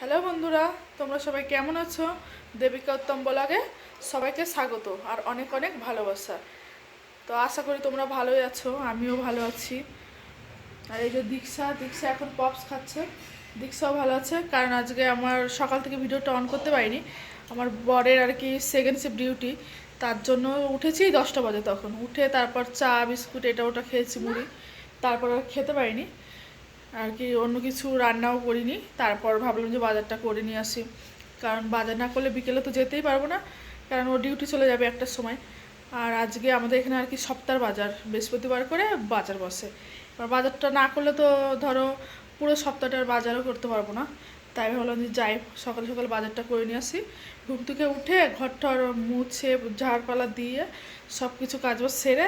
Hello বন্ধুরা, তোমরা সবাই কেমন আছো? দেবিকা উত্তম বলাগে সবাইকে স্বাগত আর অনেক অনেক ভালোবাসা। তো আশা করি তোমরা ভালোই আছো, আমিও ভালো আছি। আর এই যে দীক্ষা দীক্ষা এখন পপস খাচ্ছে, দীক্ষাও ভালো আছে। কারণ আজকে আমার সকাল থেকে ভিডিওটা অন করতে পারিনি। আমার বরের আর কি সেকেন্ড শিফট ডিউটি তার জন্য উঠেছি দশটা বাজে তখন। উঠে তারপর চা, বিস্কুট, এটা ওটা খেয়েছি মুড়ি। তারপর আর খেতে পারিনি। আর কি অন্য কিছু রান্নাও করিনি। তারপর ভাবলাম যে বাজারটা করে নিয়ে আসি। কারণ বাজার না করলে বিকেলে তো যেতেই পারব না, কারণ ও ডিউটি চলে যাবে একটার সময়। আর আজকে আমাদের এখানে আর কি সপ্তাহ বাজার, বৃহস্পতিবার করে বাজার বসে। এবার বাজারটা না করলে তো ধরো পুরো সপ্তাহটার বাজারও করতে পারব না। তাই ভাবলাম যে যাই, সকাল সকাল বাজারটা করে নিয়ে আসি। ঘুম থেকে উঠে ঘরটার মুছে, ঝাড়পালা দিয়ে সব কিছু কাজবাজ সেরে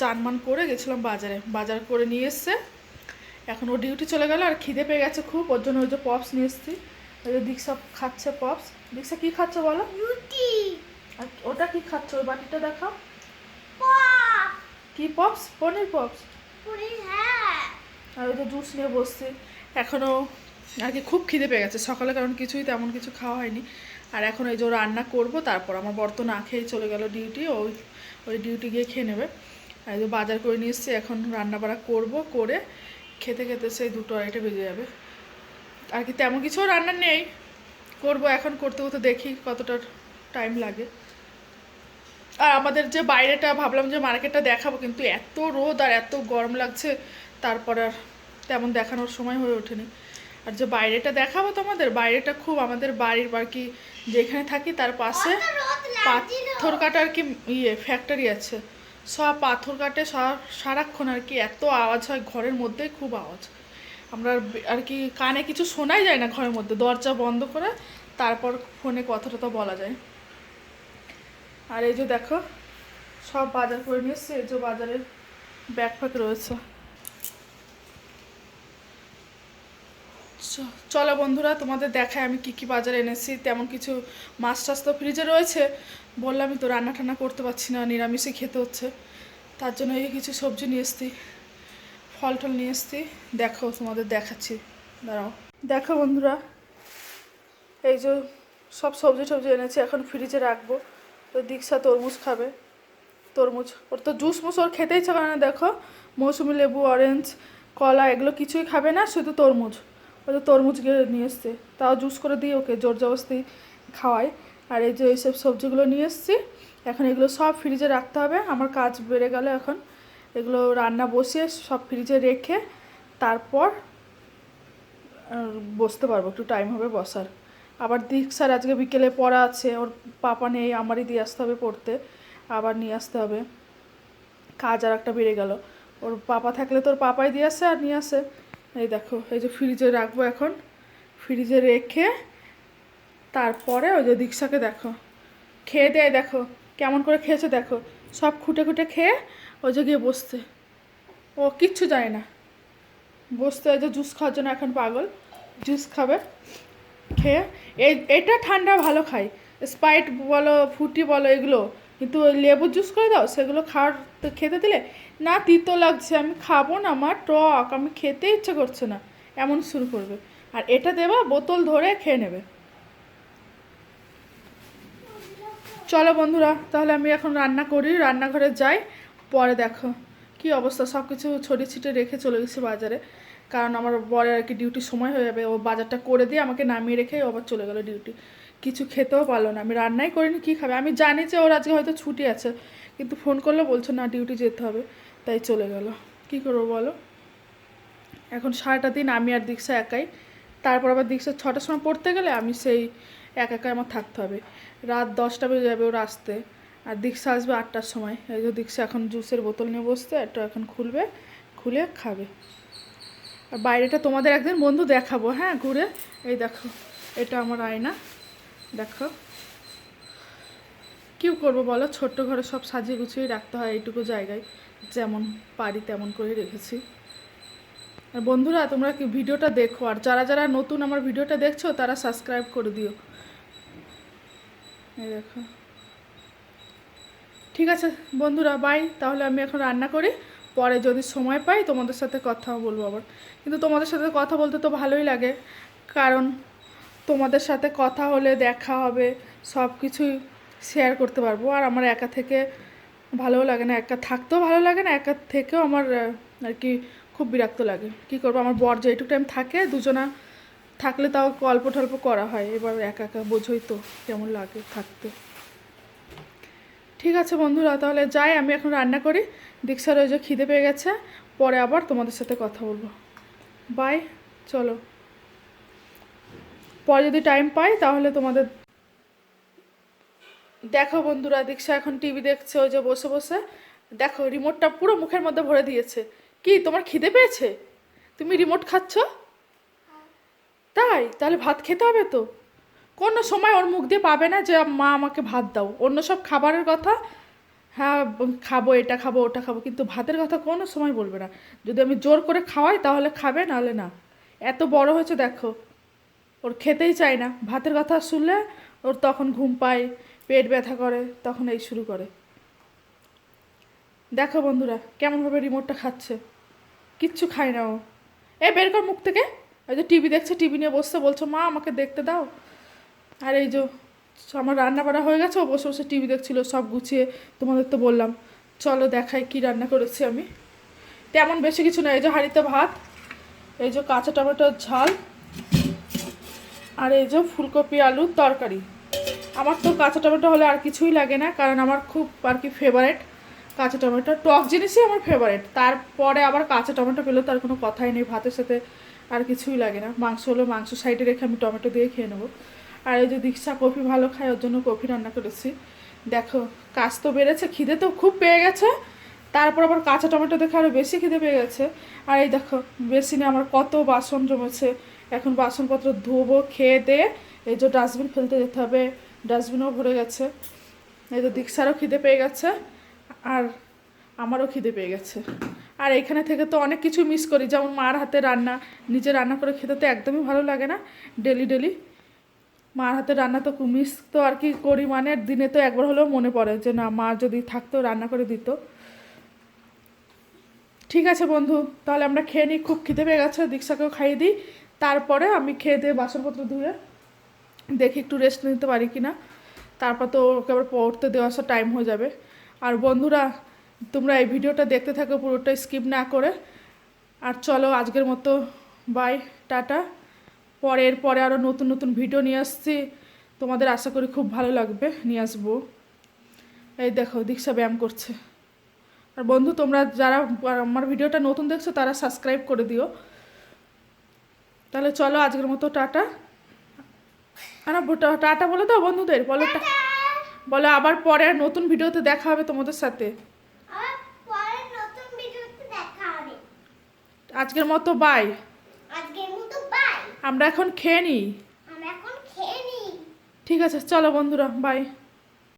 চান মান করে গেছিলাম বাজারে। বাজার করে নিয়ে এসছে এখন ও ডিউটি চলে গেল আর খিদে পেয়ে গেছে খুব ওর জন্য ওই যে পপস নিয়ে এসেছি। ওই যে দীক্ষা খাচ্ছে পপস দীক্ষা কি খাচ্ছে বলো? আর ওটা কি খাচ্ছে? ওই বাটিটা দেখাও। কি পপস পনির পপস হ্যাঁ। আর ওই যে জুস নিয়ে বসছি। এখনও আর কি খুব খিদে পেয়ে গেছে। সকালে কারণ কিছুই তেমন কিছু খাওয়া হয়নি। আর এখন এই যে ও রান্না করব তারপর আমার বর তো না খেয়েই চলে গেল ডিউটি ওই ওই ডিউটি গিয়ে খেয়ে নেবে। আর যে বাজার করে নিয়ে এসেছি এখন রান্না বাড়া করব করে খেতে খেতে সেই দুটো আড়াইটে বেজে যাবে। আর কি তেমন কিছু রান্না নেই। করব এখন করতে করতে দেখি কতটা টাইম লাগে। আর আমাদের যে বাইরেটা ভাবলাম যে মার্কেটটা দেখাবো কিন্তু এত রোদ আর এত গরম লাগছে তারপর আর তেমন দেখানোর সময় হয়ে ওঠেনি। আর যে বাইরেটা দেখাবো তোমাদের বাইরেটা খুব আমাদের বাড়ির আর কি যেখানে থাকি তার পাশে পাথর কাটার কি ইয়ে ফ্যাক্টরি আছে। সব পাথর কাটে সারাক্ষণ আর কি এত আওয়াজ হয়, ঘরের মধ্যে খুব আওয়াজ। আমরা আর কি কানে কিছু শোনাই যায় না ঘরের মধ্যে, দরজা বন্ধ করে তারপর ফোনে কথাটা তো বলা যায়। আর এই যে দেখো, সব বাজার করে নিয়ে এসছে, এই যে বাজারের ব্যাগ রয়েছে চ- চলো বন্ধুরা, তোমাদের দেখায় আমি কি কি বাজারে এনেছি, তেমন কিছু মাছ টাছ তো ফ্রিজে রয়েছে। বললামই তো রান্না টান্না করতে পারছি না নিরামিষে খেতে হচ্ছে। তার জন্য এই কিছু সবজি নিয়ে এসছি ফল টল নিয়ে এসছি। দেখো, তোমাদের দেখাচ্ছি। দাঁড়াও। দেখো বন্ধুরা, এই যে সব সবজি টবজি এনেছি, এখন ফ্রিজে রাখব। তো দীক্ষা তরমুজ খাবে। তরমুজ, ওর তো জুস মুস, ওর খেতে ইচ্ছা না। দেখো, মৌসুমি লেবু অরেঞ্জ কলা, এগুলো কিছুই খাবে না, শুধু তরমুজ। ও তো তরমুজ গিয়ে নিয়ে এসছে। তাও জুস করে দিয়ে ওকে জোর জবস্তি খাওয়াই আর এই যে এইসব সবজিগুলো নিয়ে এসছি, এখন এগুলো সব ফ্রিজে রাখতে হবে। আমার কাজ বেড়ে গেল এখন। এগুলো রান্না বসিয়ে সব ফ্রিজে রেখে তারপর বসতে পারব, একটু টাইম হবে বসার। আবার দীক্ষার আজকে বিকেলে পড়া আছে, ওর পাপা নেই, আমারই দিয়ে আসতে হবে পড়তে। আবার নিয়ে আসতে হবে। কাজ আর একটা বেড়ে গেল। ওর পাপা থাকলে তোর পাপাই দিয়ে আসে আর নিয়ে আসে। এই দেখো, এই যে ফ্রিজে রাখব এখন। ফ্রিজে রেখে তারপরে ওই যে দীক্ষাকে দেখো। খেয়ে দেয় দেখো, কেমন করে খেয়েছে দেখো। সব খুঁটে খুঁটে খেয়ে ওই যে গিয়ে বসতে ও কিচ্ছু জানে না। বসতে ওই যে জুস খাওয়ার জন্য এখন পাগল। জুস খাবে, খেয়ে। এই এটা ঠান্ডা ভালো খাই স্পাইট বলো, ফুটি বলো, এগুলো কিন্তু ওই লেবুর জুস করে দাও, সেগুলো খাওয়ার খেতে দিলে, না, তিতো লাগছে, আমি খাব না আমার টক, আমি খেতে ইচ্ছে করছে না। এমন শুরু করবে। আর এটা দেবা, বোতল ধরে খেয়ে নেবে। চলো বন্ধুরা, তাহলে আমি এখন রান্না করি, রান্নাঘরে যাই, পরে দেখো কি অবস্থা। সব কিছু ছড়িয়ে ছিটে রেখে চলে গেছি বাজারে, কারণ আমার বরের আর কি ডিউটির সময় হয়ে যাবে, ও বাজারটা করে দিয়ে আমাকে নামিয়ে রেখে আবার চলে গেলো ডিউটি। কিছু খেতেও পারল না। আমি রান্নাই করিনি, কী খাবে? আমি জানি যে ওর আজকে হয়তো ছুটি আছে, কিন্তু ফোন করলে, বলছো, না ডিউটি যেতে হবে। তাই চলে গেল। কী করব বলো? এখন সারাটা দিন আমি আর দীক্ষা একাই। তারপর আবার দীক্ষা ছটার সময় পড়তে গেলে আমি সেই একা একা আমার থাকতে হবে। রাত দশটা বেজে যাবে ওর আসতে। আর দীক্ষা আসবে আটটার সময়। এই যে দীক্ষা এখন জুসের বোতল নিয়ে বসতে একটু এখন খুলবে, খুলে খাবে। আর বাইরেটা তোমাদের একদিন বন্ধু দেখাবো হ্যাঁ ঘুরে। এই দেখো, এটা আমার আয়না। দেখো। কী করব বলো? ছোট্ট ঘরে সব সাজিয়ে গুছিয়ে রাখতে হয় এইটুকু জায়গায়। যেমন পারি তেমন করে রেখেছি। আর বন্ধুরা, তোমরা কি ভিডিওটা দেখো? আর যারা যারা নতুন আমার ভিডিওটা দেখছ, তারা সাবস্ক্রাইব করে দিও। এই দেখো। ঠিক আছে বন্ধুরা বাই তাহলে আমি এখন রান্না করি। পরে যদি সময় পাই, তোমাদের সাথে কথা বলব আবার। কিন্তু তোমাদের সাথে কথা বলতে তো ভালোই লাগে। কারণ তোমাদের সাথে কথা হলে দেখা হবে, সব কিছুই শেয়ার করতে পারব। আর আমার একা থেকে ভালোও লাগে না, একা থাকতেও ভালো লাগে না, একা থেকেও আমার আর কি খুব বিরক্ত লাগে। কি করব? আমার বর যেটুকু টাইম থাকে, দুজনা থাকলে তাও গল্প টল্প করা হয়। এবার একা একা বোঝোই তো কেমন লাগে থাকতে। ঠিক আছে বন্ধুরা, তাহলে যাই, আমি এখন রান্না করি। দীক্ষার ওই যে খিদে পেয়ে গেছে, পরে আবার তোমাদের সাথে কথা বলব। বাই চলো। পরে যদি টাইম পাই, তাহলে তোমাদের দেখো বন্ধুরা, দীক্ষা এখন টিভি দেখছে, ওই যে বসে বসে। দেখো রিমোটটা পুরো মুখের মধ্যে ভরে দিয়েছে। কি, তোমার খিদে পেয়েছে? তুমি রিমোট খাচ্ছ? তাই? তাহলে ভাত খেতে হবে তো? কোনো সময় ওর মুখ দিয়ে পাবে না যে, মা, আমাকে ভাত দাও। অন্য সব খাবারের কথা হ্যাঁ খাব, এটা খাব, ওটা খাব। কিন্তু ভাতের কথা কোনো সময় বলবে না। যদি আমি জোর করে খাওয়াই, তাহলে খাবে, নাহলে না। এত বড় হয়েছে, দেখো। ওর খেতেই চায় না। ভাতের কথা শুনলে ওর তখন ঘুম পায়, পেট ব্যথা করে, তখন এই শুরু করে। দেখো বন্ধুরা, কেমনভাবে রিমোটটা খাচ্ছে। কিচ্ছু খায় না ও। এ, বের কর মুখ থেকে। ওই যে টিভি দেখছে, টিভি নিয়ে বসছে, বলছো, মা, আমাকে দেখতে দাও। আর এই যে আমার রান্না বাড়া হয়ে গেছে, ও বসে বসে টিভি দেখছিল, সব গুছিয়ে তোমাদের তো বললাম। চলো দেখাই কি রান্না করেছি আমি। তেমন বেশি কিছু না, এই যে হাঁড়িতে ভাত, এই যে কাঁচা টমেটোর ঝাল আর এই যে ফুলকপি আলুর তরকারি। আমার তো কাঁচা টমেটো হলে আর কিছুই লাগে না, কারণ আমার খুব আর কি ফেভারেট কাঁচা টমেটো। টক জিনিসই আমার ফেভারেট তারপরে আবার কাঁচা টমেটো পেলেও তার কোনো কথাই নেই, ভাতের সাথে আর কিছুই লাগে না। মাংস হলে মাংস সাইডে রেখে আমি টমেটো দিয়ে খেয়ে নেব। আর এই যে দীক্ষা কফি ভালো খায়, ওর জন্য কফি রান্না করেছি। দেখো, কাজ তো বেড়েছে, খিদে তো খুব পেয়ে গেছে। তারপর আবার কাঁচা টমেটো দেখে আরও বেশি খিদে পেয়ে গেছে। আর এই দেখো, বেসিনে আমার কত বাসন জমেছে। এখন বাসনপত্র ধোবো, খেয়ে দিয়ে এই যে ডাস্টবিন ফেলতে যেতে হবে, ডাস্টবিনও ভরে গেছে। এই যে দীক্ষারও খিদে পেয়ে গেছে, আর আমারও খিদে পেয়ে গেছে। আর এখানে থেকে তো অনেক কিছু মিস করি, যেমন মার হাতে রান্না। নিজে রান্না করে খেতে তো একদমই ভালো লাগে না ডেলি ডেলি মার হাতে রান্না তো মিস তো আর কি করি মানে দিনে তো একবার হলেও মনে পড়ে যে না, মা যদি থাকতো, রান্না করে দিত। ঠিক আছে বন্ধু, তাহলে আমরা খেয়ে নিই, খুব খিদে পেয়ে গেছে, দীক্ষাকেও খাইয়ে দিই। তারপরে আমি খেয়ে দিয়ে বাসনপত্র ধুয়ে দেখি একটু রেস্ট নিতে পারি কি না তারপর তো ওকে আবার পড়তে দেওয়া আসা টাইম হয়ে যাবে। আর বন্ধুরা, তোমরা এই ভিডিওটা দেখতে থাকো, পুরোটা স্কিপ না করে। আর চলো আজকের মতো বাই টাটা। পরের, পরে আরও নতুন নতুন ভিডিও নিয়ে আসছি। তোমাদের আশা করি খুব ভালো লাগবে, নিয়ে আসব। এই দেখো, দীক্ষা ব্যায়াম করছে। আর বন্ধু, তোমরা যারা আমার ভিডিওটা নতুন দেখছ, তারা সাবস্ক্রাইব করে দিও। তাহলে চলো আজকের মতো টাটা। আর টাটা বলে দাও বন্ধুদের বলো বলো আবার পরে আর নতুন ভিডিওতে দেখা হবে তোমাদের সাথে। আজকের মতো বাই আমরা এখন খেয়ে নিই। ঠিক আছে চলো বন্ধুরা বাই